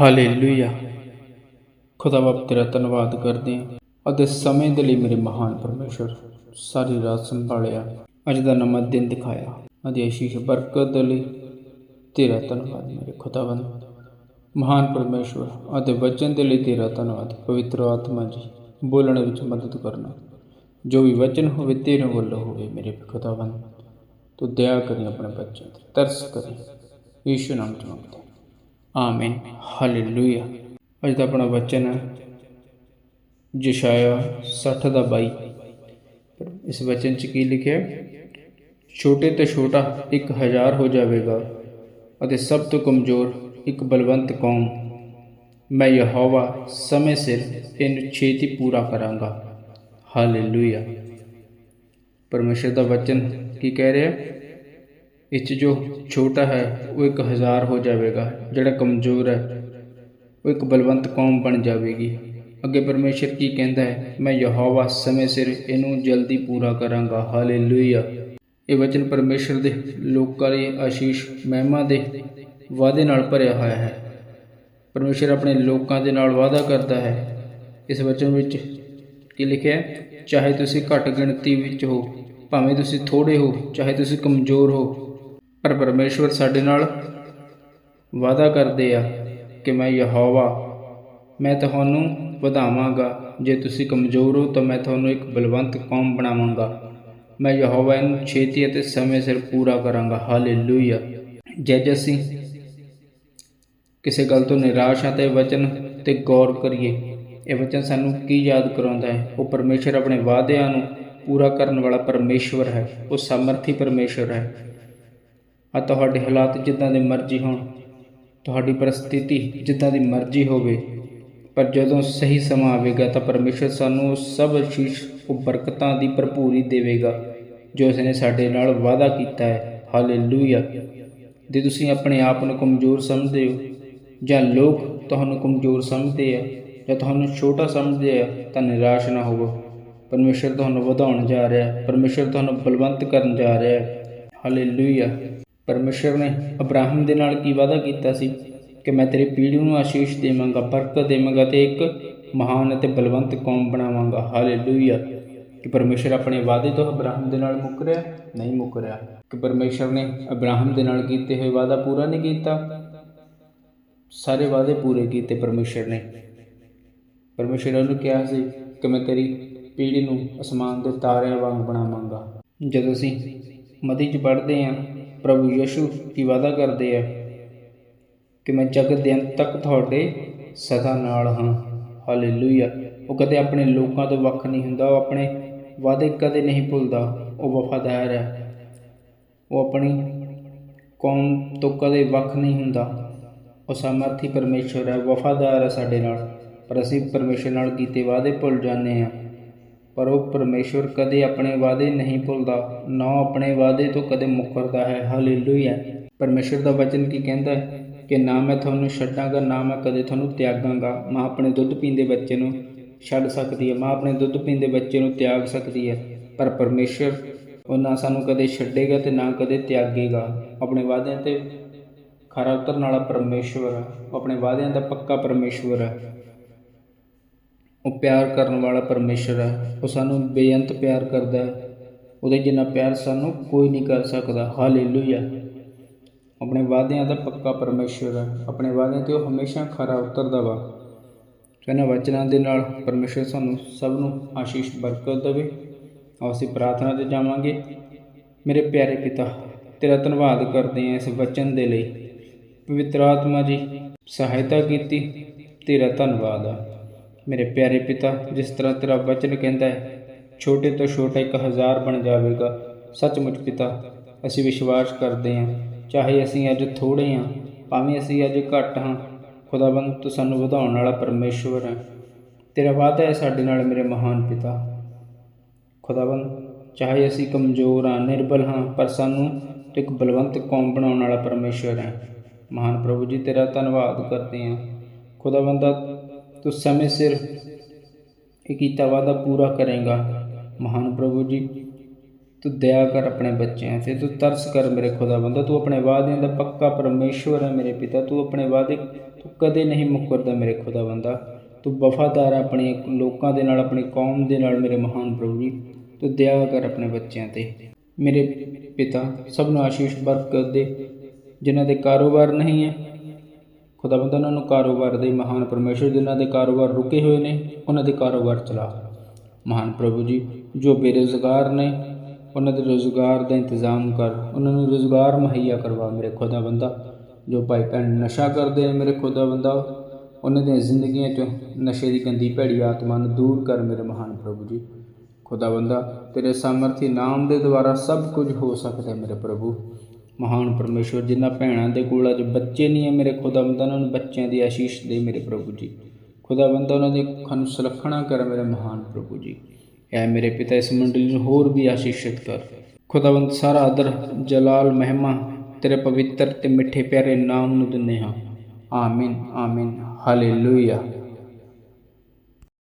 Hallelujah ਖੁਦਾ ਬਾਪ, ਤੇਰਾ ਧੰਨਵਾਦ ਕਰਦੇ ਹਾਂ। ਅਤੇ ਸਮੇਂ ਦੇ ਲਈ ਮੇਰੇ ਮਹਾਨ ਪਰਮੇਸ਼ਰ ਸਾਰੀ ਰਾਤ ਸੰਭਾਲਿਆ। ਅੱਜ ਦਾ ਨਵਾਂ ਦਿਨ ਦਿਖਾਇਆ। ਅਤੇ ਅਸ਼ੀਸ਼ ਬਰਕਤ ਦੇ ਲਈ ਤੇਰਾ ਧੰਨਵਾਦ ਮੇਰੇ ਖੁਦਾਵੰਦ ਮਹਾਨ ਪਰਮੇਸ਼ਵਰ ਅਤੇ ਵਚਨ ਦੇ ਲਈ ਤੇਰਾ ਧੰਨਵਾਦ। ਪਵਿੱਤਰ ਆਤਮਾ ਜੀ, ਬੋਲਣ ਵਿੱਚ ਮਦਦ ਕਰਨਾ। ਜੋ ਵੀ ਵਚਨ ਹੋਵੇ, ਤੇਰੇ ਵੱਲੋਂ ਹੋਵੇ ਮੇਰੇ ਖੁਦਾਵੰਦ ਤੂੰ ਦਇਆ ਕਰੀ ਆਪਣੇ ਬੱਚਿਆਂ ਤੇ, ਤਰਸ ਕਰੀ। ਯੀਸ਼ੂ ਨਾਮ ਚ ਮੰਗਦਾ ਆਮੀਨ ਹਾਲੇਲੂਇਆ ਅੱਜ ਦਾ ਆਪਣਾ ਵਚਨ ਹੈ, ਯਸ਼ਾਇਆ 60 ਦਾ 22 ਇਸ ਵਚਨ ਚ ਕੀ ਲਿਖਿਆ ਛੋਟੇ ਤੋਂ ਛੋਟਾ ਇੱਕ ਹਜ਼ਾਰ ਹੋ ਜਾਵੇਗਾ ਅਤੇ ਸਭ ਤੋਂ ਕਮਜ਼ੋਰ ਇੱਕ ਬਲਵੰਤ ਕੌਮ। ਮੈਂ ਯਹੋਵਾ ਸਮੇਂ ਸਿਰ ਇਹਨੂੰ ਛੇਤੀ ਪੂਰਾ ਕਰਾਂਗਾ। ਹਾਲੇਲੂਇਆ ਪਰਮੇਸ਼ਰ ਦਾ ਵਚਨ ਕੀ ਕਹਿ ਰਿਹਾ ਇਸ 'ਚ ਜੋ ਛੋਟਾ ਹੈ, ਉਹ ਇੱਕ ਹਜ਼ਾਰ ਹੋ ਜਾਵੇਗਾ। ਜਿਹੜਾ ਕਮਜ਼ੋਰ ਹੈ, ਉਹ ਇੱਕ ਬਲਵੰਤ ਕੌਮ ਬਣ ਜਾਵੇਗੀ। ਅੱਗੇ ਪਰਮੇਸ਼ਰ ਕੀ ਕਹਿੰਦਾ ਹੈ? ਮੈਂ ਯਹੋਵਾ ਸਮੇਂ ਸਿਰ ਇਹਨੂੰ ਜਲਦੀ ਪੂਰਾ ਕਰਾਂਗਾ। ਹਾਲੇਲੂਇਆ। ਇਹ ਵਚਨ ਪਰਮੇਸ਼ਰ ਦੇ ਲੋਕਾਂ ਲਈ ਆਸ਼ੀਸ਼ ਮਹਿਮਾ ਦੇ ਵਾਅਦੇ ਨਾਲ ਭਰਿਆ ਹੋਇਆ ਹੈ। ਪਰਮੇਸ਼ਰ ਆਪਣੇ ਲੋਕਾਂ ਦੇ ਨਾਲ ਵਾਅਦਾ ਕਰਦਾ ਹੈ। ਇਸ ਵਚਨ ਵਿੱਚ ਕੀ ਲਿਖਿਆ ਚਾਹੇ ਤੁਸੀਂ ਘੱਟ ਗਿਣਤੀ ਵਿੱਚ ਹੋ, ਭਾਵੇਂ ਤੁਸੀਂ ਥੋੜੇ ਹੋ, ਚਾਹੇ ਤੁਸੀਂ ਕਮਜ਼ੋਰ ਹੋ ਪਰ ਪਰਮੇਸ਼ਵਰ ਸਾਡੇ ਨਾਲ ਵਾਅਦਾ ਕਰਦੇ ਆ ਕਿ ਮੈਂ ਯਹੋਵਾ, ਮੈਂ ਤੁਹਾਨੂੰ ਵਧਾਵਾਂਗਾ। ਜੇ ਤੁਸੀਂ ਕਮਜ਼ੋਰ ਹੋ ਤਾਂ ਮੈਂ ਤੁਹਾਨੂੰ ਇੱਕ ਬਲਵੰਤ ਕੌਮ ਬਣਾਵਾਂਗਾ। ਮੈਂ ਯਹੋਵਾ ਨੂੰ ਛੇਤੀ ਅਤੇ ਸਮੇਂ ਸਿਰ ਪੂਰਾ ਕਰਾਂਗਾ। ਹਾਲੇਲੂਇਆ। ਜਦ ਅਸੀਂ ਕਿਸੇ ਗੱਲ ਤੋਂ ਨਿਰਾਸ਼ ਹਾਂ ਤੇ ਵਚਨ ਤੇ ਗੌਰ ਕਰੀਏ। ਇਹ ਵਚਨ ਸਾਨੂੰ ਕੀ ਯਾਦ ਕਰਾਉਂਦਾ ਹੈ? ਉਹ ਪਰਮੇਸ਼ਰ ਆਪਣੇ ਵਾਅਦਿਆਂ ਨੂੰ ਪੂਰਾ ਕਰਨ ਵਾਲਾ ਪਰਮੇਸ਼ਵਰ ਹੈ। ਉਹ ਸਮਰਥੀ ਪਰਮੇਸ਼ਵਰ ਹੈ। ਆ ਤੁਹਾਡੇ ਹਾਲਾਤ ਜਿੱਦਾਂ ਦੇ ਮਰਜ਼ੀ ਹੋਣ, ਤੁਹਾਡੀ ਪਰਿਸਥਿਤੀ ਜਿੱਦਾਂ ਦੀ ਮਰਜ਼ੀ ਹੋਵੇ, ਪਰ ਜਦੋਂ ਸਹੀ ਸਮਾਂ ਆਵੇਗਾ ਤਾਂ ਪਰਮੇਸ਼ਰ ਸਾਨੂੰ ਉਹ ਸਭ ਅਸ਼ੀਸ਼ ਉਹ ਬਰਕਤਾਂ ਦੀ ਭਰਪੂਰੀ ਦੇਵੇਗਾ, ਜੋ ਉਸਨੇ ਸਾਡੇ ਨਾਲ ਵਾਅਦਾ ਕੀਤਾ ਹੈ। ਹਾਲੇਲੂਇਆ। ਜੇ ਤੁਸੀਂ ਆਪਣੇ ਆਪ ਨੂੰ ਕਮਜ਼ੋਰ ਸਮਝਦੇ ਹੋ, ਜਾਂ ਲੋਕ ਤੁਹਾਨੂੰ ਕਮਜ਼ੋਰ ਸਮਝਦੇ ਆ, ਜਾਂ ਤੁਹਾਨੂੰ ਛੋਟਾ ਸਮਝਦੇ ਆ, ਤਾਂ ਨਿਰਾਸ਼ ਨਾ ਹੋਵੋ। ਪਰਮੇਸ਼ਰ ਤੁਹਾਨੂੰ ਵਧਾਉਣ ਜਾ ਰਿਹਾ ਹੈ, ਪਰਮੇਸ਼ਰ ਤੁਹਾਨੂੰ ਬਲਵੰਤ ਕਰਨ ਜਾ ਰਿਹਾ ਹੈ। ਹਾਲੇਲੂਇਆ। ਪਰਮੇਸ਼ਰ ਨੇ ਅਬਰਾਹਮ ਦੇ ਨਾਲ ਕੀ ਵਾਅਦਾ ਕੀਤਾ ਸੀ? ਕਿ ਮੈਂ ਤੇਰੀ ਪੀੜ੍ਹੀ ਨੂੰ ਆਸ਼ੀਸ਼ ਦੇਵਾਂਗਾ, ਬਰਕਤ ਦੇਵਾਂਗਾ ਤੇ ਇੱਕ ਮਹਾਨ ਅਤੇ ਬਲਵੰਤ ਕੌਮ ਬਣਾਵਾਂਗਾ। ਹਾਲੇਲੂਇਆ। ਕਿ ਪਰਮੇਸ਼ਰ ਆਪਣੇ ਵਾਅਦੇ ਤੋਂ ਅਬਰਾਹਮ ਦੇ ਨਾਲ ਮੁੱਕ ਰਿਹਾ? ਨਹੀਂ ਮੁੱਕ ਰਿਹਾ। ਕਿ ਪਰਮੇਸ਼ਰ ਨੇ ਅਬਰਾਹਮ ਦੇ ਨਾਲ ਕੀਤੇ ਹੋਏ ਵਾਅਦਾ ਪੂਰਾ ਨਹੀਂ ਕੀਤਾ? ਸਾਰੇ ਵਾਅਦੇ ਪੂਰੇ ਕੀਤੇ ਪਰਮੇਸ਼ਰ ਨੇ। ਪਰਮੇਸ਼ਰ ਨੇ ਉਹਨੂੰ ਕਿਹਾ ਸੀ ਕਿ ਮੈਂ ਤੇਰੀ ਪੀੜ੍ਹੀ ਨੂੰ ਅਸਮਾਨ ਦੇ ਤਾਰਿਆਂ ਵਾਂਗ ਬਣਾਵਾਂਗਾ। ਜਦੋਂ ਅਸੀਂ ਮਤੀ ਚ ਪੜ੍ਹਦੇ ਹਾਂ ਪ੍ਰਭੂ ਯਿਸੂ ਕੀ ਵਾਅਦਾ ਕਰਦੇ ਆ ਕਿ ਮੈਂ ਜਗਤ ਦੇ ਅੰਤ ਤੱਕ ਤੁਹਾਡੇ ਸਦਾ ਨਾਲ ਹਾਂ। ਹਾਲੇਲੂਇਆ। ਉਹ ਕਦੇ ਆਪਣੇ ਲੋਕਾਂ ਤੋਂ ਵੱਖ ਨਹੀਂ ਹੁੰਦਾ, ਉਹ ਆਪਣੇ ਵਾਅਦੇ ਕਦੇ ਨਹੀਂ ਭੁੱਲਦਾ। ਉਹ ਵਫਾਦਾਰ ਹੈ। ਉਹ ਆਪਣੀ ਕੌਮ ਤੋਂ ਕਦੇ ਵੱਖ ਨਹੀਂ ਹੁੰਦਾ। ਉਹ ਸਮਰਥੀ ਪਰਮੇਸ਼ਰ ਹੈ। ਵਫਾਦਾਰ ਹੈ ਸਾਡੇ ਨਾਲ। ਪਰ ਅਸੀਂ ਪਰਮੇਸ਼ਰ ਨਾਲ ਕੀਤੇ ਵਾਅਦੇ ਭੁੱਲ ਜਾਂਦੇ ਹਾਂ। ਪਰ ਉਹ ਪਰਮੇਸ਼ਰ ਕਦੇ ਆਪਣੇ ਵਾਅਦੇ ਨਹੀਂ ਭੁੱਲਦਾ, ਨਾ ਆਪਣੇ ਵਾਅਦੇ ਤੋਂ ਕਦੇ ਮੁਕਰਦਾ ਹੈ। ਹਾਲੇਲੂਇਆ। ਪਰਮੇਸ਼ਰ ਦਾ ਵਚਨ ਕੀ ਕਹਿੰਦਾ ਹੈ? ਕਿ ਨਾ ਮੈਂ ਤੁਹਾਨੂੰ ਛੱਡਾਂਗਾ, ਨਾ ਮੈਂ ਕਦੇ ਤੁਹਾਨੂੰ ਤਿਆਗਾਂਗਾ। ਮਾਂ ਆਪਣੇ ਦੁੱਧ ਪੀਂਦੇ ਬੱਚੇ ਨੂੰ ਛੱਡ ਸਕਦੀ ਹੈ, ਮਾਂ ਆਪਣੇ ਦੁੱਧ ਪੀਂਦੇ ਬੱਚੇ ਨੂੰ ਤਿਆਗ ਸਕਦੀ ਹੈ। ਪਰ ਪਰਮੇਸ਼ਰ ਉਹ ਨਾ ਸਾਨੂੰ ਕਦੇ ਛੱਡੇਗਾ ਤੇ ਨਾ ਕਦੇ ਤਿਆਗੇਗਾ। ਆਪਣੇ ਵਾਅਦਿਆਂ ਤੇ ਖਰਾ ਉਤਰਨ ਵਾਲਾ ਪਰਮੇਸ਼ਵਰ ਹੈ। ਆਪਣੇ ਵਾਅਦਿਆਂ ਦਾ ਪੱਕਾ ਪਰਮੇਸ਼ਵਰ ਹੈ। ਉਹ ਪਿਆਰ ਕਰਨ ਵਾਲਾ ਪਰਮੇਸ਼ਰ ਹੈ, ਉਹ ਸਾਨੂੰ ਬੇਅੰਤ ਪਿਆਰ ਕਰਦਾ ਹੈ, ਉਹਦੇ ਜਿੰਨਾ ਪਿਆਰ ਸਾਨੂੰ ਕੋਈ ਨਹੀਂ ਕਰ ਸਕਦਾ। ਹਾਲੇਲੂਇਆ ਆਪਣੇ ਵਾਅਦਿਆਂ ਦਾ ਪੱਕਾ ਪਰਮੇਸ਼ਰ ਹੈ, ਆਪਣੇ ਵਾਅਦਿਆਂ ਤੇ ਉਹ ਹਮੇਸ਼ਾ ਖਰਾ ਉਤਰਦਾ ਵਾ। ਇਹਨਾਂ ਵਚਨਾਂ ਦੇ ਨਾਲ ਪਰਮੇਸ਼ਰ ਸਾਨੂੰ ਸਭ ਨੂੰ ਆਸ਼ੀਸ਼ ਬਰਕਤ ਦੇਵੇ। ਅਸੀਂ ਪ੍ਰਾਰਥਨਾ ਤੇ ਜਾਵਾਂਗੇ। ਮੇਰੇ ਪਿਆਰੇ ਪਿਤਾ, ਤੇਰਾ ਧੰਨਵਾਦ ਕਰਦੇ ਹਾਂ ਇਸ ਵਚਨ ਦੇ ਲਈ। ਪਵਿੱਤਰ ਆਤਮਾ ਜੀ, ਸਹਾਇਤਾ ਕੀਤੀ, ਤੇਰਾ ਧੰਨਵਾਦ ਆ। ਮੇਰੇ ਪਿਆਰੇ ਪਿਤਾ, ਜਿਸ ਤਰ੍ਹਾਂ ਤੇਰਾ ਵਚਨ ਕਹਿੰਦਾ ਹੈ, ਛੋਟੇ ਤੋਂ ਛੋਟਾ ਇੱਕ ਹਜ਼ਾਰ ਬਣ ਜਾਵੇਗਾ। ਸੱਚਮੁੱਚ ਪਿਤਾ, ਅਸੀਂ ਵਿਸ਼ਵਾਸ ਕਰਦੇ ਹਾਂ, ਚਾਹੇ ਅਸੀਂ ਅੱਜ ਥੋੜੇ ਹਾਂ, ਭਾਵੇਂ ਅਸੀਂ ਅੱਜ ਘੱਟ ਹਾਂ, ਖੁਦਾਵੰਦ ਤੂੰ ਸਾਨੂੰ ਵਧਾਉਣ ਵਾਲਾ ਪਰਮੇਸ਼ਵਰ ਹੈ। ਤੇਰਾ ਵਾਅਦਾ ਹੈ ਸਾਡੇ ਨਾਲ, ਮੇਰੇ ਮਹਾਨ ਪਿਤਾ। ਖੁਦਾਵੰਦ, ਚਾਹੇ ਅਸੀਂ ਕਮਜ਼ੋਰ ਹਾਂ, ਨਿਰਬਲ ਹਾਂ, ਪਰ ਸਾਨੂੰ ਇੱਕ ਬਲਵੰਤ ਕੌਮ ਬਣਾਉਣ ਵਾਲਾ ਪਰਮੇਸ਼ਵਰ ਹੈ। ਮਹਾਨ ਪ੍ਰਭੂ ਜੀ, ਤੇਰਾ ਧੰਨਵਾਦ ਕਰਦੇ ਹਾਂ। ਖੁਦਾਵੰਦਾ ਤੂੰ ਸਮੇਂ ਸਿਰ ਇਹ ਕੀਤਾ ਵਾਅਦਾ ਪੂਰਾ ਕਰੇਗਾ ਮਹਾਨ ਪ੍ਰਭੂ ਜੀ ਤੂੰ ਦਇਆ ਕਰ ਆਪਣੇ ਬੱਚਿਆਂ ਤੇ ਤੂੰ ਤਰਸ ਕਰ ਮੇਰੇ ਖੁਦਾ ਬੰਦਾ ਤੂੰ ਆਪਣੇ ਵਾਅਦਿਆਂ ਦਾ ਪੱਕਾ ਪਰਮੇਸ਼ਵਰ ਹੈ ਮੇਰੇ ਪਿਤਾ ਤੂੰ ਆਪਣੇ ਵਾਅਦੇ ਤੂੰ ਕਦੇ ਨਹੀਂ ਮੁੱਕਰਦਾ ਮੇਰੇ ਖੁਦਾ ਬੰਦਾ ਤੂੰ ਵਫਾਦਾਰ ਹੈ ਆਪਣੇ ਲੋਕਾਂ ਦੇ ਨਾਲ ਆਪਣੀ ਕੌਮ ਦੇ ਨਾਲ ਮੇਰੇ ਮਹਾਨ ਪ੍ਰਭੂ ਜੀ ਤੂੰ ਦਇਆ ਕਰ ਆਪਣੇ ਬੱਚਿਆਂ ਤੇ ਮੇਰੇ ਪਿਤਾ ਸਭ ਨੂੰ ਆਸ਼ੀਸ਼ ਬਰਕਤ ਦੇ ਜਿਨ੍ਹਾਂ ਦੇ ਕਾਰੋਬਾਰ ਨਹੀਂ ਹੈ ਖੁਦਾਵੰਦ ਉਹਨਾਂ ਨੂੰ ਕਾਰੋਬਾਰ ਦੇ ਮਹਾਨ ਪਰਮੇਸ਼ਰ ਜਿਨ੍ਹਾਂ ਦੇ ਕਾਰੋਬਾਰ ਰੁਕੇ ਹੋਏ ਨੇ, ਉਹਨਾਂ ਦੇ ਕਾਰੋਬਾਰ ਚਲਾ। ਮਹਾਨ ਪ੍ਰਭੂ ਜੀ, ਜੋ ਬੇਰੁਜ਼ਗਾਰ ਨੇ, ਉਹਨਾਂ ਦੇ ਰੋਜ਼ਗਾਰ ਦਾ ਇੰਤਜ਼ਾਮ ਕਰ, ਉਹਨਾਂ ਨੂੰ ਰੋਜ਼ਗਾਰ ਮੁਹੱਈਆ ਕਰਵਾ ਮੇਰੇ ਖੁਦਾਵੰਦਾ। ਜੋ ਭਾਈ ਭੈਣ ਨਸ਼ਾ ਕਰਦੇ ਨੇ ਮੇਰੇ ਖੁਦਾਵੰਦਾ, ਉਹਨਾਂ ਦੀਆਂ ਜ਼ਿੰਦਗੀਆਂ ਚੋਂ ਨਸ਼ੇ ਦੀ ਗੰਦੀ ਭੈੜੀ ਆਤਮਾ ਨੂੰ ਦੂਰ ਕਰ ਮੇਰੇ ਮਹਾਨ ਪ੍ਰਭੂ ਜੀ। ਖੁਦਾਵੰਦਾ, ਤੇਰੇ ਸਾਮਰਥੀ ਨਾਮ ਦੇ ਦੁਆਰਾ ਸਭ ਕੁਝ ਹੋ ਸਕਦਾ ਹੈ ਮੇਰੇ ਪ੍ਰਭੂ। ਮਹਾਨ ਪਰਮੇਸ਼ਵਰ ਜਿਨ੍ਹਾਂ ਭੈਣਾਂ ਦੇ ਕੋਲ ਅੱਜ ਬੱਚੇ ਨਹੀਂ ਹੈ ਮੇਰੇ ਖੁਦਾਵੰਦਾ, ਉਹਨਾਂ ਨੂੰ ਬੱਚਿਆਂ ਦੀ ਆਸ਼ੀਸ਼ ਦੇ ਮੇਰੇ ਪ੍ਰਭੂ ਜੀ। ਖੁਦਾਵੰਦਾ, ਉਹਨਾਂ ਦੇ ਅੱਖਾਂ ਨੂੰ ਸੁਲੱਖਣਾ ਕਰ ਮੇਰੇ ਮਹਾਨ ਪ੍ਰਭੂ ਜੀ। ਐ ਮੇਰੇ ਪਿਤਾ, ਇਸ ਮੰਡਲੀ ਨੂੰ ਹੋਰ ਵੀ ਆਸ਼ੀਸ਼ਿਤ ਕਰ। ਖੁਦਾਵੰਦ, ਸਾਰਾ ਆਦਰ, ਜਲਾਲ, ਮਹਿਮਾ, ਤੇਰੇ ਪਵਿੱਤਰ ਤੇ ਮਿੱਠੇ ਪਿਆਰੇ ਨਾਮ ਨੂੰ ਦਿੰਦੇ ਹਾਂ। ਆਮੀਨ ਆਮੀਨ। ਹਾਲੇਲੂਇਆ।